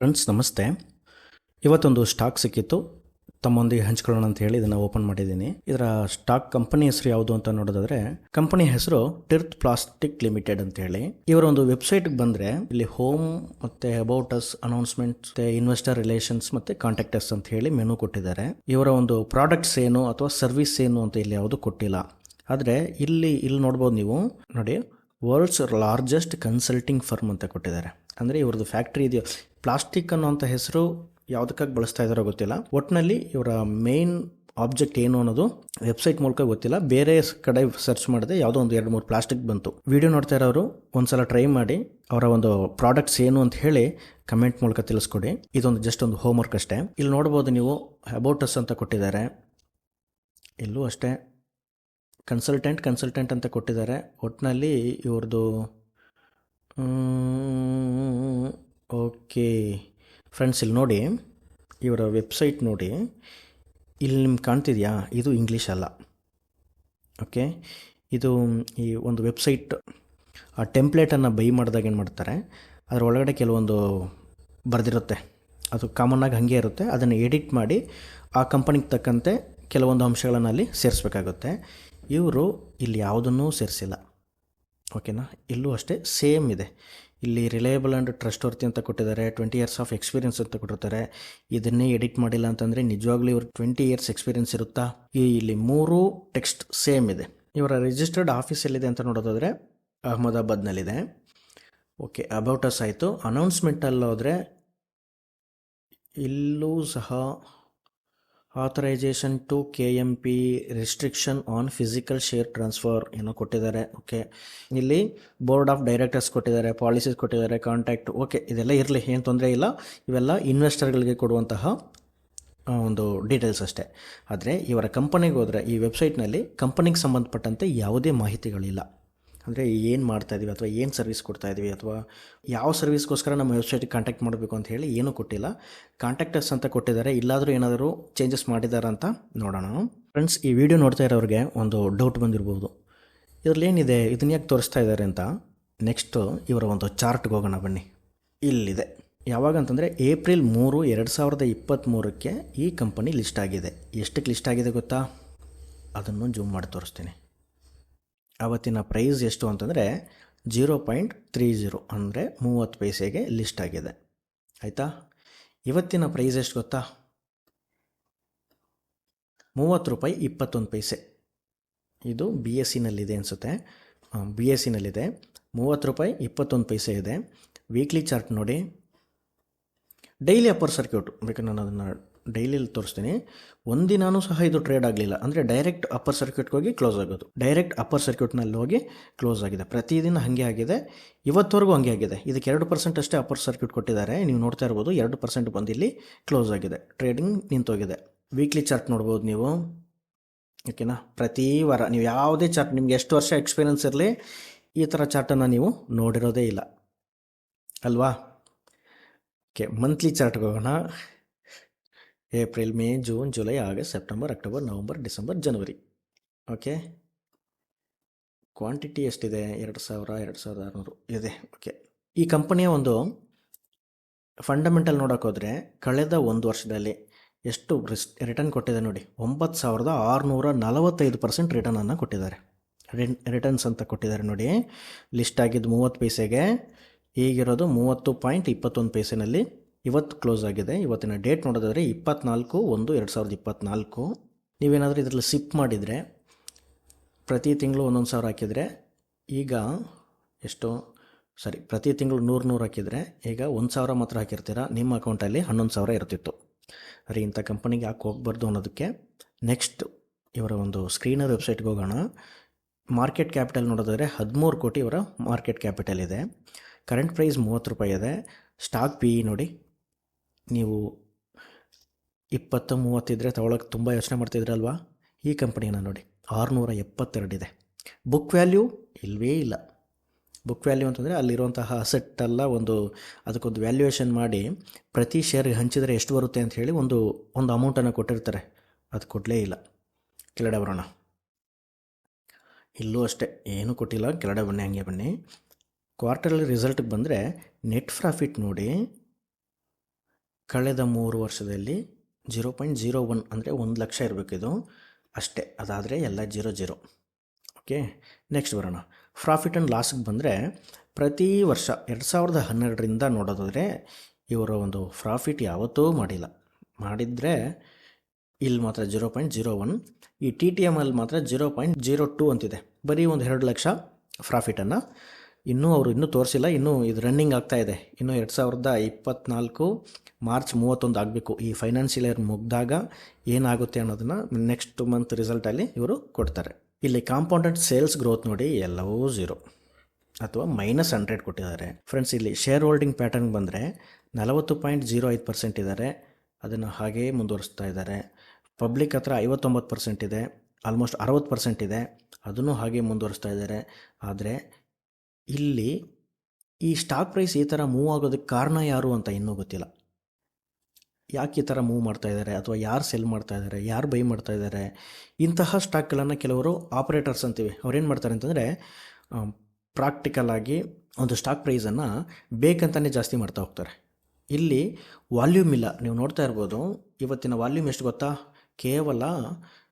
Friends ನಮಸ್ತೆ. ಇವತ್ತೊಂದು stock ಸಿಕ್ಕಿತ್ತು. ತಮ್ಮೊಂದಿಗೆ ಹಂಚ್ಕೊಳ್ಳೋಣ ಅಂತ ಹೇಳಿ ಇದನ್ನು ಓಪನ್ ಮಾಡಿದ್ದೀನಿ. ಇದರ ಸ್ಟಾಕ್ ಕಂಪನಿ ಹೆಸರು ಯಾವುದು ಅಂತ ನೋಡೋದಾದ್ರೆ ಕಂಪನಿ ಹೆಸರು ಟಿರ್ತ್ ಪ್ಲಾಸ್ಟಿಕ್ ಲಿಮಿಟೆಡ್ ಅಂತ ಹೇಳಿ. ಇವರ ಒಂದು ವೆಬ್ಸೈಟ್ಗೆ ಬಂದರೆ, ಇಲ್ಲಿ ಹೋಮ್ ಮತ್ತೆ ಅಬೌಟ್ ಅಸ್ ಅನೌನ್ಸ್ಮೆಂಟ್ ಮತ್ತೆ ಇನ್ವೆಸ್ಟರ್ ರಿಲೇಷನ್ಸ್ ಮತ್ತೆ ಕಾಂಟ್ಯಾಕ್ಟ್ ಅಸ್ ಅಂತ ಹೇಳಿ ಮೆನು ಕೊಟ್ಟಿದ್ದಾರೆ. ಇವರ ಒಂದು ಪ್ರಾಡಕ್ಟ್ಸ್ ಏನು ಅಥವಾ ಸರ್ವಿಸ್ ಏನು ಅಂತ ಇಲ್ಲಿ ಯಾವುದು ಕೊಟ್ಟಿಲ್ಲ. ಆದರೆ ಇಲ್ಲಿ ಇಲ್ಲಿ ನೋಡ್ಬೋದು ನೀವು. ನೋಡಿ ವರ್ಲ್ಡ್ಸ್ ಲಾರ್ಜೆಸ್ಟ್ ಕನ್ಸಲ್ಟಿಂಗ್ ಫರ್ಮ್ ಅಂತ ಕೊಟ್ಟಿದ್ದಾರೆ. ಅಂದರೆ ಇವ್ರದ್ದು ಫ್ಯಾಕ್ಟ್ರಿ ಇದೆಯೋ ಪ್ಲಾಸ್ಟಿಕ್ ಅನ್ನೋಂಥ ಹೆಸರು ಯಾವುದಕ್ಕಾಗಿ ಬಳಸ್ತಾ ಇದ್ದಾರೋ ಗೊತ್ತಿಲ್ಲ. ಒಟ್ಟಿನಲ್ಲಿ ಇವರ ಮೇನ್ ಆಬ್ಜೆಕ್ಟ್ ಏನು ಅನ್ನೋದು ವೆಬ್ಸೈಟ್ ಮೂಲಕ ಗೊತ್ತಿಲ್ಲ. ಬೇರೆ ಕಡೆ ಸರ್ಚ್ ಮಾಡಿದೆ ಯಾವುದೋ ಒಂದು ಎರಡು ಮೂರು ಪ್ಲಾಸ್ಟಿಕ್ ಬಂತು. ವಿಡಿಯೋ ನೋಡ್ತಾ ಇರೋರು ಒಂದ್ಸಲ ಟ್ರೈ ಮಾಡಿ ಅವರ ಒಂದು ಪ್ರಾಡಕ್ಟ್ಸ್ ಏನು ಅಂತ ಹೇಳಿ ಕಮೆಂಟ್ ಮೂಲಕ ತಿಳಿಸ್ಕೊಡಿ. ಇದೊಂದು ಜಸ್ಟ್ ಒಂದು ಹೋಮ್ ವರ್ಕ್ ಅಷ್ಟೇ. ಇಲ್ಲಿ ನೋಡ್ಬೋದು ನೀವು ಅಬೌಟಸ್ ಅಂತ ಕೊಟ್ಟಿದ್ದಾರೆ. ಇಲ್ಲೂ ಅಷ್ಟೇ. ಕನ್ಸಲ್ಟೆಂಟ್ ಕನ್ಸಲ್ಟೆಂಟ್ ಅಂತ ಕೊಟ್ಟಿದ್ದಾರೆ. ಒಟ್ಟಿನಲ್ಲಿ ಇವ್ರದ್ದು ಓಕೆ. ಫ್ರೆಂಡ್ಸ್ ಇಲ್ಲಿ ನೋಡಿ, ಇವರ ವೆಬ್ಸೈಟ್ ನೋಡಿ. ಇಲ್ಲಿ ನಿಮ್ಗೆ ಕಾಣ್ತಿದೆಯಾ? ಇದು ಇಂಗ್ಲೀಷ್ ಅಲ್ಲ. ಓಕೆ? ಇದು ಈ ಒಂದು ವೆಬ್ಸೈಟ್ ಆ ಟೆಂಪ್ಲೇಟನ್ನು ಬೈ ಮಾಡಿದಾಗ ಏನು ಮಾಡ್ತಾರೆ? ಅದರ ಒಳಗಡೆ ಕೆಲವೊಂದು ಬರೆದಿರುತ್ತೆ. ಅದು ಕಾಮನ್ನಾಗಿ ಹಾಗೆ ಇರುತ್ತೆ. ಅದನ್ನು ಎಡಿಟ್ ಮಾಡಿ ಆ ಕಂಪನಿಗೆ ತಕ್ಕಂತೆ ಕೆಲವೊಂದು ಅಂಶಗಳನ್ನು ಅಲ್ಲಿ ಸೇರಿಸ್ಬೇಕಾಗುತ್ತೆ. ಇವರು ಇಲ್ಲಿ ಯಾವುದನ್ನೂ ಸೇರಿಸಿಲ್ಲ. ಓಕೆನಾ? ಇಲ್ಲೂ ಅಷ್ಟೇ ಸೇಮ್ ಇದೆ. ಇಲ್ಲಿ ರಿಲಯಬಲ್ ಆ್ಯಂಡ್ ಟ್ರಸ್ಟ್ ವರ್ತಿ ಅಂತ ಕೊಟ್ಟಿದ್ದಾರೆ, ಟ್ವೆಂಟಿ ಇಯರ್ಸ್ ಆಫ್ ಎಕ್ಸ್ಪೀರಿಯನ್ಸ್ ಅಂತ ಕೊಟ್ಟಿರ್ತಾರೆ. ಇದನ್ನೇ ಎಡಿಟ್ ಮಾಡಿಲ್ಲ ಅಂತಂದರೆ ನಿಜವಾಗ್ಲೂ ಇವರು ಟ್ವೆಂಟಿ ಇಯರ್ಸ್ ಎಕ್ಸ್ಪೀರಿಯನ್ಸ್ ಇರುತ್ತಾ? ಈ ಇಲ್ಲಿ ಮೂರು ಟೆಕ್ಸ್ಟ್ ಸೇಮ್ ಇದೆ. ಇವರ ರಿಜಿಸ್ಟರ್ಡ್ ಆಫೀಸ್ ಎಲ್ಲಿದೆ ಅಂತ ನೋಡೋದಾದರೆ ಅಹಮದಾಬಾದ್ನಲ್ಲಿದೆ. ಓಕೆ, ಅಬೌಟ್ ಅಸ್ ಆಯಿತು. ಅನೌನ್ಸ್ಮೆಂಟಲ್ಲಿ ಹೋದರೆ ಇಲ್ಲೂ ಸಹ authorisation to K M P restriction on physical share transfer ಏನೋ ಕೊಟ್ಟಿದ್ದಾರೆ. ಓಕೆ ಇಲ್ಲಿ ಬೋರ್ಡ್ ಆಫ್ ಡೈರೆಕ್ಟರ್ಸ್ ಕೊಟ್ಟಿದ್ದಾರೆ ಪಾಲಿಸೀಸ್ ಕೊಟ್ಟಿದ್ದಾರೆ ಕಾಂಟ್ಯಾಕ್ಟ್ ಓಕೆ ಇದೆಲ್ಲ ಇರಲಿ, ಏನು ತೊಂದರೆ ಇಲ್ಲ. ಇವೆಲ್ಲ ಇನ್ವೆಸ್ಟರ್ಗಳಿಗೆ ಕೊಡುವಂತಹ ಒಂದು ಡೀಟೇಲ್ಸ್ ಅಷ್ಟೇ. ಆದರೆ ಇವರ ಕಂಪನಿಗೆ ಹೋದರೆ ಈ ವೆಬ್ಸೈಟ್ನಲ್ಲಿ ಕಂಪನಿಗೆ ಸಂಬಂಧಪಟ್ಟಂತೆ ಯಾವುದೇ ಮಾಹಿತಿಗಳಿಲ್ಲ. ಅಂದರೆ ಏನು ಮಾಡ್ತಾ ಇದ್ದೀವಿ ಅಥವಾ ಏನು ಸರ್ವಿಸ್ ಕೊಡ್ತಾ ಇದ್ದೀವಿ ಅಥವಾ ಯಾವ ಸರ್ವಿಸ್ಗೋಸ್ಕರ ನಮ್ಮ ವೆಬ್ಸೈಟಿಗೆ ಕಾಂಟ್ಯಾಕ್ಟ್ ಮಾಡಬೇಕು ಅಂತ ಹೇಳಿ ಏನೂ ಕೊಟ್ಟಿಲ್ಲ. ಕಾಂಟ್ಯಾಕ್ಟರ್ಸ್ ಅಂತ ಕೊಟ್ಟಿದ್ದಾರೆ. ಇಲ್ಲಾದರೂ ಏನಾದರೂ ಚೇಂಜಸ್ ಮಾಡಿದ್ದಾರೆ ಅಂತ ನೋಡೋಣ. ಫ್ರೆಂಡ್ಸ್ ಈ ವಿಡಿಯೋ ನೋಡ್ತಾ ಇರೋರಿಗೆ ಒಂದು ಡೌಟ್ ಬಂದಿರ್ಬೋದು. ಇದರಲ್ಲಿ ಏನಿದೆ? ಇದನ್ನ ಯಾಕೆ ತೋರಿಸ್ತಾ ಇದ್ದಾರೆ ಅಂತ ನೆಕ್ಸ್ಟು ಇವರ ಒಂದು ಚಾರ್ಟ್ಗೆ ಹೋಗೋಣ ಬನ್ನಿ. ಇಲ್ಲಿದೆ. ಯಾವಾಗ ಅಂತಂದರೆ ಏಪ್ರಿಲ್ ಮೂರು, ಎರಡು ಸಾವಿರದ ಇಪ್ಪತ್ತ್ಮೂರಕ್ಕೆ ಈ ಕಂಪನಿ ಲಿಸ್ಟ್ ಆಗಿದೆ. ಎಷ್ಟಕ್ಕೆ ಲಿಸ್ಟ್ ಆಗಿದೆ ಗೊತ್ತಾ? ಅದನ್ನು ಜೂಮ್ ಮಾಡಿ ತೋರಿಸ್ತೀನಿ. ಅವತ್ತಿನ ಪ್ರೈಸ್ ಎಷ್ಟು ಅಂತಂದರೆ ಜೀರೋ ಪಾಯಿಂಟ್ ತ್ರೀ ಜೀರೋ ಅಂದರೆ ಮೂವತ್ತು ಪೈಸೆಗೆ ಲಿಸ್ಟ್ ಆಗಿದೆ. ಆಯಿತಾ? ಇವತ್ತಿನ ಪ್ರೈಸ್ ಎಷ್ಟು ಗೊತ್ತಾ? ಮೂವತ್ತು ರೂಪಾಯಿ ಇಪ್ಪತ್ತೊಂದು ಪೈಸೆ. ಇದು ಬಿ ಎಸ್ ಸಿನಲ್ಲಿದೆ ಅನಿಸುತ್ತೆ. ಬಿ ಎಸ್ ಸಿನಲ್ಲಿದೆ ಮೂವತ್ತು ರೂಪಾಯಿ ಇಪ್ಪತ್ತೊಂದು ಪೈಸೆ ಇದೆ. ವೀಕ್ಲಿ ಚಾರ್ಟ್ ನೋಡಿ. ಡೈಲಿ ಅಪ್ಪರ್ ಸರ್ಕ್ಯೂಟ್ ಬೇಕು ನಾನು ಅದನ್ನು ಡೈಲಿಲಿ ತೋರಿಸ್ತೀನಿ. ಒಂದಿನಾನೂ ಸಹ ಇದು ಟ್ರೇಡ್ ಆಗಲಿಲ್ಲ. ಅಂದರೆ ಡೈರೆಕ್ಟ್ ಅಪ್ಪರ್ ಸರ್ಕ್ಯೂಟ್ಗೆ ಹೋಗಿ ಕ್ಲೋಸ್ ಆಗೋದು. ಡೈರೆಕ್ಟ್ ಅಪ್ಪರ್ ಸರ್ಕ್ಯೂಟ್ನಲ್ಲಿ ಹೋಗಿ ಕ್ಲೋಸ್ ಆಗಿದೆ. ಪ್ರತಿದಿನ ಹಾಗೆ ಆಗಿದೆ. ಇವತ್ತವರೆಗೂ ಹಾಗೆ ಆಗಿದೆ. ಇದಕ್ಕೆ ಎರಡು ಪರ್ಸೆಂಟ್ ಅಷ್ಟೇ ಅಪ್ಪರ್ ಸರ್ಕ್ಯೂಟ್ ಕೊಟ್ಟಿದ್ದಾರೆ. ನೀವು ನೋಡ್ತಾ ಇರ್ಬೋದು ಎರಡು ಪರ್ಸೆಂಟ್ ಬಂದಿಲ್ಲಿ ಕ್ಲೋಸ್ ಆಗಿದೆ. ಟ್ರೇಡಿಂಗ್ ನಿಂತೋಗಿದೆ. ವೀಕ್ಲಿ ಚಾರ್ಟ್ ನೋಡ್ಬೋದು ನೀವು. ಓಕೆನಾ ಪ್ರತಿ ವಾರ. ನೀವು ಯಾವುದೇ ಚಾರ್ಟ್ ನಿಮ್ಗೆ ಎಷ್ಟು ವರ್ಷ ಎಕ್ಸ್ಪೀರಿಯನ್ಸ್ ಇರಲಿ, ಈ ಥರ ಚಾರ್ಟನ್ನು ನೀವು ನೋಡಿರೋದೇ ಇಲ್ಲ. ಅಲ್ವಾ? ಓಕೆ ಮಂತ್ಲಿ ಚಾರ್ಟ್ಗೆ ಹೋಗೋಣ. April, May, June, July, August, September, October, November, December, January. Okay? Quantity ಎಷ್ಟಿದೆ? ಎರಡು ಸಾವಿರ, ಎರಡು ಸಾವಿರದ ಆರುನೂರು. ಇದೆ. ಓಕೆ. ಈ ಕಂಪನಿಯ ಒಂದು ಫಂಡಮೆಂಟಲ್ ನೋಡೋಕ್ಕೋದ್ರೆ ಕಳೆದ ಒಂದು ವರ್ಷದಲ್ಲಿ ಎಷ್ಟು ರಿಟರ್ನ್ ಕೊಟ್ಟಿದೆ ನೋಡಿ. ಒಂಬತ್ತು ಸಾವಿರದ ಆರುನೂರ ನಲವತ್ತೈದು ಪರ್ಸೆಂಟ್ ರಿಟರ್ನನ್ನು ಕೊಟ್ಟಿದ್ದಾರೆ. ರಿನ್, ರಿಟರ್ನ್ಸ್ ಅಂತ ಕೊಟ್ಟಿದ್ದಾರೆ ನೋಡಿ. ಲಿಸ್ಟ್ ಆಗಿದ್ದು ಮೂವತ್ತು ಪೈಸೆಗೆ, ಈಗಿರೋದು ಮೂವತ್ತು ಪಾಯಿಂಟ್ ಇಪ್ಪತ್ತೊಂದು ಪೈಸೆನಲ್ಲಿ ಇವತ್ತು ಕ್ಲೋಸ್ ಆಗಿದೆ. ಇವತ್ತಿನ ಡೇಟ್ ನೋಡೋದಾದರೆ ಇಪ್ಪತ್ನಾಲ್ಕು ಒಂದು ಎರಡು ಸಾವಿರದ ಇಪ್ಪತ್ತ್ನಾಲ್ಕು ನೀವೇನಾದರೂ ಇದರಲ್ಲಿ ಸಿಪ್ ಮಾಡಿದರೆ, ಪ್ರತಿ ತಿಂಗಳು ಒಂದೊಂದು ಸಾವಿರ ಹಾಕಿದರೆ, ಈಗ ಎಷ್ಟು ಸರಿ ಪ್ರತಿ ತಿಂಗಳು ನೂರು ನೂರು ಹಾಕಿದರೆ, ಈಗ ಒಂದು ಸಾವಿರ ಮಾತ್ರ ಹಾಕಿರ್ತೀರ? ನಿಮ್ಮ ಅಕೌಂಟಲ್ಲಿ ಹನ್ನೊಂದು ಸಾವಿರ ಇರ್ತಿತ್ತು. ಅರೆ ಇಂಥ ಕಂಪನಿಗೆ ಯಾಕೆ ಹೋಗ್ಬಾರ್ದು ಅನ್ನೋದಕ್ಕೆ ನೆಕ್ಸ್ಟ್ ಇವರ ಒಂದು ಸ್ಕ್ರೀನರ್ ವೆಬ್ಸೈಟ್ಗೆ ಹೋಗೋಣ. ಮಾರ್ಕೆಟ್ ಕ್ಯಾಪಿಟಲ್ ನೋಡೋದಾದರೆ ಹದಿಮೂರು ಕೋಟಿ ಇವರ ಮಾರ್ಕೆಟ್ ಕ್ಯಾಪಿಟಲ್ ಇದೆ. ಕರೆಂಟ್ ಪ್ರೈಸ್ ಮೂವತ್ತು ರೂಪಾಯಿ ಇದೆ. ಸ್ಟಾಕ್ ಪಿ ಇ ನೋಡಿ ನೀವು ಇಪ್ಪತ್ತು ಮೂವತ್ತಿದ್ರೆ ತಗೊಳಕ್ಕೆ ತುಂಬ ಯೋಚನೆ ಮಾಡ್ತಿದ್ರಲ್ವಾ ಈ ಕಂಪ್ನಿಯನ್ನು ನೋಡಿ, ಆರುನೂರ ಎಪ್ಪತ್ತೆರಡಿದೆ ಬುಕ್ ವ್ಯಾಲ್ಯೂ ಇಲ್ಲವೇ ಇಲ್ಲ. ಬುಕ್ ವ್ಯಾಲ್ಯೂ ಅಂತಂದರೆ ಅಲ್ಲಿರುವಂತಹ ಅಸೆಟ್ಟೆಲ್ಲ ಒಂದು ಅದಕ್ಕೊಂದು ವ್ಯಾಲ್ಯೂಯೇಷನ್ ಮಾಡಿ ಪ್ರತಿ ಶೇರ್ಗೆ ಹಂಚಿದರೆ ಎಷ್ಟು ಬರುತ್ತೆ ಅಂತ ಹೇಳಿ ಒಂದು ಒಂದು ಅಮೌಂಟನ್ನು ಕೊಟ್ಟಿರ್ತಾರೆ. ಅದು ಕೊಡಲೇ ಇಲ್ಲ. ಕೆಳಗಡೆ ಬರೋಣ. ಇಲ್ಲೂ ಅಷ್ಟೇ, ಏನೂ ಕೊಟ್ಟಿಲ್ಲ. ಕೆಳಗಡೆ ಬನ್ನಿ, ಹಂಗೆ ಬನ್ನಿ. ಕ್ವಾರ್ಟರ್ಲಿ ರಿಸಲ್ಟ್ಗೆ ಬಂದರೆ ನೆಟ್ ಪ್ರಾಫಿಟ್ ನೋಡಿ ಕಳೆದ ಮೂರು ವರ್ಷದಲ್ಲಿ ಜೀರೋ ಪಾಯಿಂಟ್ ಜೀರೋ ಒನ್ ಅಂದರೆ ಒಂದು ಲಕ್ಷ ಇರಬೇಕಿದು. ಅಷ್ಟೇ, ಅದಾದರೆ ಎಲ್ಲ ಜೀರೋ ಜೀರೋ. ಓಕೆ, ನೆಕ್ಸ್ಟ್ ಬರೋಣ. ಪ್ರಾಫಿಟ್ ಆ್ಯಂಡ್ ಲಾಸ್ಗೆ ಬಂದರೆ ಪ್ರತಿ ವರ್ಷ ಎರಡು ಸಾವಿರದ ಹನ್ನೆರಡರಿಂದ ನೋಡೋದಾದರೆ ಇವರ ಒಂದು ಪ್ರಾಫಿಟ್ ಯಾವತ್ತೂ ಮಾಡಿಲ್ಲ. ಮಾಡಿದರೆ ಇಲ್ಲಿ ಮಾತ್ರ ಜೀರೋ ಪಾಯಿಂಟ್ ಜೀರೋ ಒನ್, ಈ ಟಿ ಟಿ ಎಂ ಅಲ್ಲಿ ಮಾತ್ರ ಜೀರೋ ಪಾಯಿಂಟ್ ಜೀರೋ ಟೂ ಅಂತಿದೆ. ಬರೀ ಒಂದು ಎರಡು ಲಕ್ಷ ಪ್ರಾಫಿಟನ್ನು ಇನ್ನೂ ಅವರು ಇನ್ನೂ ತೋರಿಸಿಲ್ಲ, ಇನ್ನೂ ಇದು ರನ್ನಿಂಗ್ ಆಗ್ತಾ ಇದೆ. ಇನ್ನು ಎರಡು ಸಾವಿರದ ಇಪ್ಪತ್ತ್ನಾಲ್ಕು ಮಾರ್ಚ್ ಮೂವತ್ತೊಂದು ಆಗಬೇಕು. ಈ ಫೈನಾನ್ಷಿಯಲ್ ಇಯರ್ ಮುಗಿದಾಗ ಏನಾಗುತ್ತೆ ಅನ್ನೋದನ್ನು ನೆಕ್ಸ್ಟ್ ಮಂತ್ ರಿಸಲ್ಟಲ್ಲಿ ಇವರು ಕೊಡ್ತಾರೆ. ಇಲ್ಲಿ ಕಾಂಪೌಂಡೆಡ್ ಸೇಲ್ಸ್ ಗ್ರೋತ್ ನೋಡಿ ಎಲ್ಲವೂ ಝೀರೋ ಅಥವಾ ಮೈನಸ್ ಹಂಡ್ರೆಡ್ ಕೊಟ್ಟಿದ್ದಾರೆ. ಫ್ರೆಂಡ್ಸ್ ಇಲ್ಲಿ ಶೇರ್ ಹೋಲ್ಡಿಂಗ್ ಪ್ಯಾಟರ್ನ್ ಬಂದರೆ ನಲವತ್ತು ಪಾಯಿಂಟ್ ಜೀರೋ ಐದು ಪರ್ಸೆಂಟ್ ಇದ್ದಾರೆ. ಅದನ್ನು ಹಾಗೇ ಮುಂದುವರಿಸ್ತಾ ಇದ್ದಾರೆ. ಪಬ್ಲಿಕ್ ಹತ್ರ ಐವತ್ತೊಂಬತ್ತು ಪರ್ಸೆಂಟ್ ಇದೆ ಆಲ್ಮೋಸ್ಟ್ ಅರವತ್ತು ಪರ್ಸೆಂಟ್ ಇದೆ. ಅದನ್ನು ಹಾಗೆ ಮುಂದುವರಿಸ್ತಾ ಇದ್ದಾರೆ. ಆದರೆ ಇಲ್ಲಿ ಈ ಸ್ಟಾಕ್ ಪ್ರೈಸ್ ಈ ಥರ ಮೂವ್ ಆಗೋದಕ್ಕೆ ಕಾರಣ ಯಾರು ಅಂತ ಇನ್ನೂ ಗೊತ್ತಿಲ್ಲ. ಯಾಕೆ ಈ ಥರ ಮೂವ್ ಮಾಡ್ತಾ ಇದ್ದಾರೆ ಅಥವಾ ಯಾರು ಸೆಲ್ ಮಾಡ್ತಾ ಇದ್ದಾರೆ ಯಾರು ಬೈ ಮಾಡ್ತಾ ಇದ್ದಾರೆ ಇಂತಹ ಸ್ಟಾಕ್ಗಳನ್ನು ಕೆಲವರು ಆಪ್ರೇಟರ್ಸ್ ಅಂತೀವಿ. ಅವ್ರೇನು ಮಾಡ್ತಾರೆ ಅಂತಂದರೆ ಪ್ರಾಕ್ಟಿಕಲ್ ಆಗಿ ಒಂದು ಸ್ಟಾಕ್ ಪ್ರೈಸನ್ನು ಬೇಕಂತಲೇ ಜಾಸ್ತಿ ಮಾಡ್ತಾ ಹೋಗ್ತಾರೆ. ಇಲ್ಲಿ ವಾಲ್ಯೂಮ್ ಇಲ್ಲ. ನೀವು ನೋಡ್ತಾ ಇರ್ಬೋದು, ಇವತ್ತಿನ ವಾಲ್ಯೂಮ್ ಎಷ್ಟು ಗೊತ್ತಾ? ಕೇವಲ,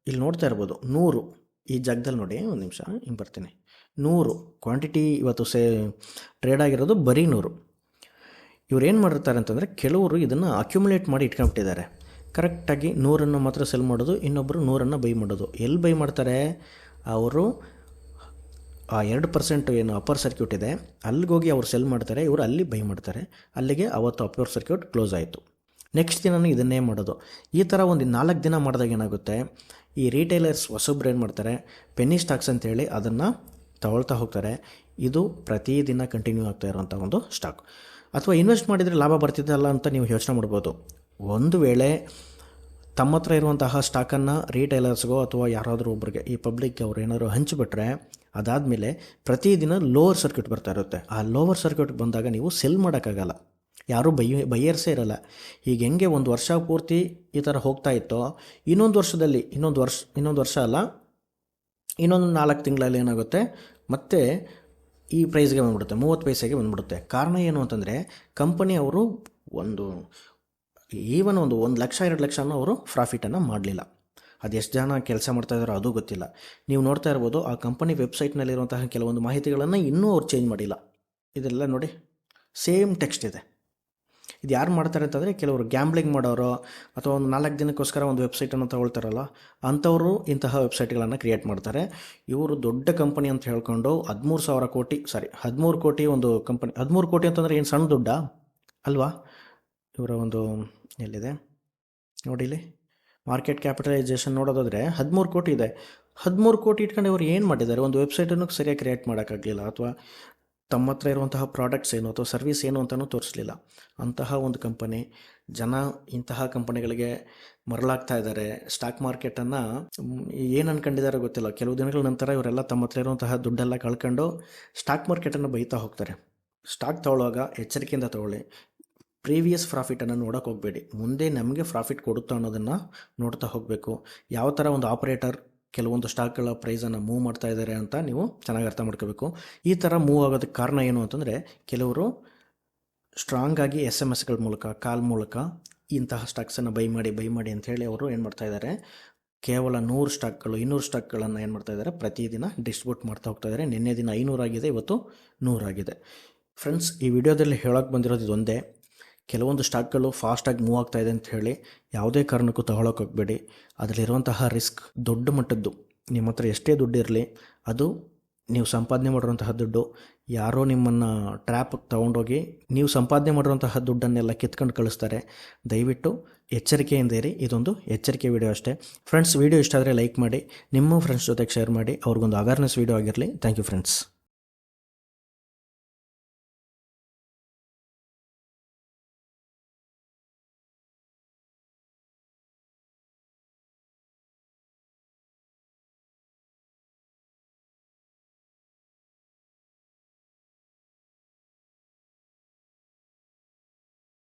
ಇಲ್ಲಿ ನೋಡ್ತಾ ಇರ್ಬೋದು, ನೂರು. ಈ ಜಾಗದಲ್ಲಿ ನೋಡಿ, ಒಂದು ನಿಮಿಷ ಹಿಂಗೆ ಬರ್ತೀನಿ. ನೂರು ಕ್ವಾಂಟಿಟಿ ಇವತ್ತು ಸೇ ಟ್ರೇಡ್ ಆಗಿರೋದು ಬರೀ ನೂರು. ಇವ್ರು ಏನು ಮಾಡಿರ್ತಾರೆ ಅಂತಂದರೆ, ಕೆಲವರು ಇದನ್ನು ಅಕ್ಯುಮುಲೇಟ್ ಮಾಡಿ ಇಟ್ಕೊಂಡ್ಬಿಟ್ಟಿದ್ದಾರೆ. ಕರೆಕ್ಟಾಗಿ ನೂರನ್ನು ಮಾತ್ರ ಸೆಲ್ ಮಾಡೋದು ಇನ್ನೊಬ್ಬರು ನೂರನ್ನು ಬೈ ಮಾಡೋದು. ಎಲ್ಲಿ ಬೈ ಮಾಡ್ತಾರೆ? ಅವರು, ಆ ಎರಡು ಪರ್ಸೆಂಟ್ ಏನು ಅಪ್ಪರ್ ಸರ್ಕ್ಯೂಟ್ ಇದೆ, ಅಲ್ಲಿಗೋಗಿ ಅವ್ರು ಸೆಲ್ ಮಾಡ್ತಾರೆ, ಇವರು ಅಲ್ಲಿ ಬೈ ಮಾಡ್ತಾರೆ. ಅಲ್ಲಿಗೆ ಅವತ್ತು ಅಪ್ಪರ್ ಸರ್ಕ್ಯೂಟ್ ಕ್ಲೋಸ್ ಆಯಿತು. ನೆಕ್ಸ್ಟ್ ದಿನನೂ ಇದನ್ನೇ ಮಾಡೋದು. ಈ ಥರ ಒಂದು ನಾಲ್ಕು ದಿನ ಮಾಡಿದಾಗ ಏನಾಗುತ್ತೆ? ಈ ರೀಟೈಲರ್ಸ್ ಹೊಸೊಬ್ರು ಏನು ಮಾಡ್ತಾರೆ? ಪೆನ್ನಿ ಸ್ಟಾಕ್ಸ್ ಅಂತೇಳಿ ಅದನ್ನು ತಗೊಳ್ತಾ ಹೋಗ್ತಾರೆ. ಇದು ಪ್ರತಿದಿನ ಕಂಟಿನ್ಯೂ ಆಗ್ತಾ ಇರುವಂಥ ಒಂದು ಸ್ಟಾಕ್ ಅಥವಾ ಇನ್ವೆಸ್ಟ್ ಮಾಡಿದರೆ ಲಾಭ ಬರ್ತಿದ್ದಲ್ಲ ಅಂತ ನೀವು ಯೋಚನೆ ಮಾಡ್ಬೋದು. ಒಂದು ವೇಳೆ ತಮ್ಮ ಹತ್ರ ಇರುವಂತಹ ಸ್ಟಾಕನ್ನು ರೀಟೈಲರ್ಸ್ಗೋ ಅಥವಾ ಯಾರಾದರೂ ಒಬ್ರಿಗೆ ಈ ಪಬ್ಲಿಕ್ ಅವ್ರು ಏನಾದರೂ ಹಂಚಿಬಿಟ್ರೆ ಅದಾದಮೇಲೆ ಪ್ರತಿದಿನ ಲೋವರ್ ಸರ್ಕ್ಯೂಟ್ ಬರ್ತಾ ಇರುತ್ತೆ. ಆ ಲೋವರ್ ಸರ್ಕ್ಯೂಟ್ ಬಂದಾಗ ನೀವು ಸೆಲ್ ಮಾಡೋಕ್ಕಾಗಲ್ಲ. ಯಾರೂ ಬೈ, ಬೈಯರ್ಸೇ ಇರಲ್ಲ. ಈಗ ಹೆಂಗೆ ಒಂದು ವರ್ಷ ಪೂರ್ತಿ ಈ ಥರ ಹೋಗ್ತಾ ಇತ್ತೋ, ಇನ್ನೊಂದು ವರ್ಷದಲ್ಲಿ, ಇನ್ನೊಂದು ವರ್ಷ ಇನ್ನೊಂದು ವರ್ಷ ಅಲ್ಲ, ಇನ್ನೊಂದು ನಾಲ್ಕು ತಿಂಗಳಲ್ಲಿ ಏನಾಗುತ್ತೆ, ಮತ್ತೆ ಈ ಪ್ರೈಸ್ಗೆ ಬಂದ್ಬಿಡುತ್ತೆ, ಮೂವತ್ತು ಪೈಸೆಗೆ ಬಂದ್ಬಿಡುತ್ತೆ. ಕಾರಣ ಏನು ಅಂತಂದರೆ, ಕಂಪನಿ ಅವರು ಒಂದು, ಈವನ್ ಒಂದು ಒಂದು ಲಕ್ಷ, ಎರಡು ಲಕ್ಷನೂ ಅವರು ಪ್ರಾಫಿಟನ್ನು ಮಾಡಲಿಲ್ಲ. ಅದು ಎಷ್ಟು ಜನ ಕೆಲಸ ಮಾಡ್ತಾ ಇದ್ದಾರೋ ಅದು ಗೊತ್ತಿಲ್ಲ. ನೀವು ನೋಡ್ತಾ ಇರ್ಬೋದು, ಆ ಕಂಪನಿ ವೆಬ್ಸೈಟ್ನಲ್ಲಿರುವಂತಹ ಕೆಲವೊಂದು ಮಾಹಿತಿಗಳನ್ನು ಇನ್ನೂ ಅವ್ರು ಚೇಂಜ್ ಮಾಡಿಲ್ಲ. ಇದೆಲ್ಲ ನೋಡಿ, ಸೇಮ್ ಟೆಕ್ಸ್ಟ್ ಇದೆ. ಇದು ಯಾರು ಮಾಡ್ತಾರೆ ಅಂತಂದರೆ ಕೆಲವರು ಗ್ಯಾಂಬ್ಲಿಂಗ್ ಮಾಡೋರು ಅಥವಾ ಒಂದು ನಾಲ್ಕು ದಿನಕ್ಕೋಸ್ಕರ ಒಂದು ವೆಬ್ಸೈಟನ್ನು ತಗೊಳ್ತಾರಲ್ಲ, ಅಂಥವರು ಇಂತಹ ವೆಬ್ಸೈಟ್ಗಳನ್ನು ಕ್ರಿಯೇಟ್ ಮಾಡ್ತಾರೆ. ಇವರು ದೊಡ್ಡ ಕಂಪನಿ ಅಂತ ಹೇಳ್ಕೊಂಡು ಹದಿಮೂರು ಸಾವಿರ ಕೋಟಿ ಸಾರಿ ಹದಿಮೂರು ಕೋಟಿ ಒಂದು ಕಂಪನಿ ಹದಿಮೂರು ಕೋಟಿ ಅಂತಂದರೆ ಏನು ಸಣ್ಣ ದುಡ್ಡ? ಅಲ್ವಾ? ಇವರ ಒಂದು ಎಲ್ಲಿದೆ? ನೋಡಿಲಿ ಮಾರ್ಕೆಟ್ ಕ್ಯಾಪಿಟಲೈಸೇಷನ್ ನೋಡೋದಾದರೆ ಹದಿಮೂರು ಕೋಟಿ ಇದೆ. ಹದಿಮೂರು ಕೋಟಿ ಇಟ್ಕೊಂಡು ಇವರು ಏನು ಮಾಡಿದ್ದಾರೆ? ಒಂದು ವೆಬ್ಸೈಟನ್ನು ಸರಿಯಾಗಿ ಕ್ರಿಯೇಟ್ ಮಾಡೋಕ್ಕಾಗಲಿಲ್ಲ, ಅಥವಾ ತಮ್ಮ ಹತ್ರ ಇರುವಂತಹ ಪ್ರಾಡಕ್ಟ್ಸ್ ಏನು ಅಥವಾ ಸರ್ವಿಸ್ ಏನು ಅಂತಲೂ ತೋರಿಸಲಿಲ್ಲ. ಅಂತಹ ಒಂದು ಕಂಪನಿ ಜನ ಇಂತಹ ಕಂಪನಿಗಳಿಗೆ ಮರಳಾಗ್ತಾ ಇದ್ದಾರೆ. ಸ್ಟಾಕ್ ಮಾರ್ಕೆಟನ್ನು ಏನು ಅನ್ಕೊಂಡಿದ್ದಾರೆ ಗೊತ್ತಿಲ್ಲ. ಕೆಲವು ದಿನಗಳ ನಂತರ ಇವರೆಲ್ಲ ತಮ್ಮ ಹತ್ರ ಇರುವಂತಹ ದುಡ್ಡೆಲ್ಲ ಕಳ್ಕೊಂಡು ಸ್ಟಾಕ್ ಮಾರ್ಕೆಟನ್ನು ಬೈತಾ ಹೋಗ್ತಾರೆ. ಸ್ಟಾಕ್ ತಗೊಳ್ಳುವಾಗ ಎಚ್ಚರಿಕೆಯಿಂದ ತಗೊಳ್ಳಿ. ಪ್ರೀವಿಯಸ್ ಪ್ರಾಫಿಟನ್ನು ನೋಡೋಕೆ ಹೋಗಬೇಡಿ. ಮುಂದೆ ನಮಗೆ ಪ್ರಾಫಿಟ್ ಕೊಡುತ್ತಾ ಅನ್ನೋದನ್ನು ನೋಡ್ತಾ ಹೋಗಬೇಕು. ಯಾವ ಥರ ಒಂದು ಆಪರೇಟರ್ ಕೆಲವೊಂದು ಸ್ಟಾಕ್ಗಳ ಪ್ರೈಸನ್ನು ಮೂವ್ ಮಾಡ್ತಾ ಇದ್ದಾರೆ ಅಂತ ನೀವು ಚೆನ್ನಾಗಿ ಅರ್ಥ ಮಾಡ್ಕೋಬೇಕು. ಈ ಥರ ಮೂವ್ ಆಗೋದಕ್ಕೆ ಕಾರಣ ಏನು ಅಂತಂದರೆ ಕೆಲವರು ಸ್ಟ್ರಾಂಗ್ ಆಗಿ ಎಸ್ ಎಂ ಎಸ್ಗಳ ಮೂಲಕ ಕಾಲ್ ಮೂಲಕ ಇಂತಹ ಸ್ಟಾಕ್ಸನ್ನು ಬೈ ಮಾಡಿ ಬೈ ಮಾಡಿ ಅಂತ ಹೇಳಿ ಅವರು ಏನು ಮಾಡ್ತಾ ಇದ್ದಾರೆ ಕೇವಲ ನೂರು ಸ್ಟಾಕ್ಗಳು ಇನ್ನೂರು ಸ್ಟಾಕ್ಗಳನ್ನು ಏನು ಮಾಡ್ತಾ ಇದ್ದಾರೆ ಪ್ರತಿದಿನ ಡಿಸ್ಟ್ರಿಬ್ಯೂಟ್ ಮಾಡ್ತಾ ಹೋಗ್ತಾ ಇದ್ದಾರೆ ನಿನ್ನೆ ದಿನ ಐನೂರಾಗಿದೆ, ಇವತ್ತು ನೂರಾಗಿದೆ. ಫ್ರೆಂಡ್ಸ್ ಈ ವಿಡಿಯೋದಲ್ಲಿ ಹೇಳೋಕ್ಕೆ ಬಂದಿರೋದು ಇದೊಂದೇ. ಕೆಲವೊಂದು ಸ್ಟಾಕ್ಗಳು ಫಾಸ್ಟಾಗಿ ಮೂವ್ ಆಗ್ತಾ ಇದೆ ಅಂತ ಹೇಳಿ ಯಾವುದೇ ಕಾರಣಕ್ಕೂ ತಗೊಳಕ್ಕೆ ಹೋಗಬೇಡಿ. ಅದರಲ್ಲಿರುವಂತಹ ರಿಸ್ಕ್ ದೊಡ್ಡ ಮಟ್ಟದ್ದು. ನಿಮ್ಮ ಹತ್ರ ಎಷ್ಟೇ ದುಡ್ಡು ಇರಲಿ, ಅದು ನೀವು ಸಂಪಾದನೆ ಮಾಡಿರುವಂತಹ ದುಡ್ಡು. ಯಾರೋ ನಿಮ್ಮನ್ನು ಟ್ರ್ಯಾಪ್ ತೊಗೊಂಡೋಗಿ ನೀವು ಸಂಪಾದನೆ ಮಾಡಿರುವಂತಹ ದುಡ್ಡನ್ನೆಲ್ಲ ಕಿತ್ಕೊಂಡು ಕಳಿಸ್ತಾರೆ. ದಯವಿಟ್ಟು ಎಚ್ಚರಿಕೆಯಿಂದ ಇರಿ. ಇದೊಂದು ಎಚ್ಚರಿಕೆ ವಿಡಿಯೋ ಅಷ್ಟೇ. ಫ್ರೆಂಡ್ಸ್, ವಿಡಿಯೋ ಇಷ್ಟ ಆದರೆ ಲೈಕ್ ಮಾಡಿ, ನಿಮ್ಮ ಫ್ರೆಂಡ್ಸ್ ಜೊತೆಗೆ ಶೇರ್ ಮಾಡಿ. ಅವ್ರಿಗೊಂದು ಅವೇರ್ನೆಸ್ ವೀಡಿಯೋ ಆಗಿರಲಿ. Thank you friends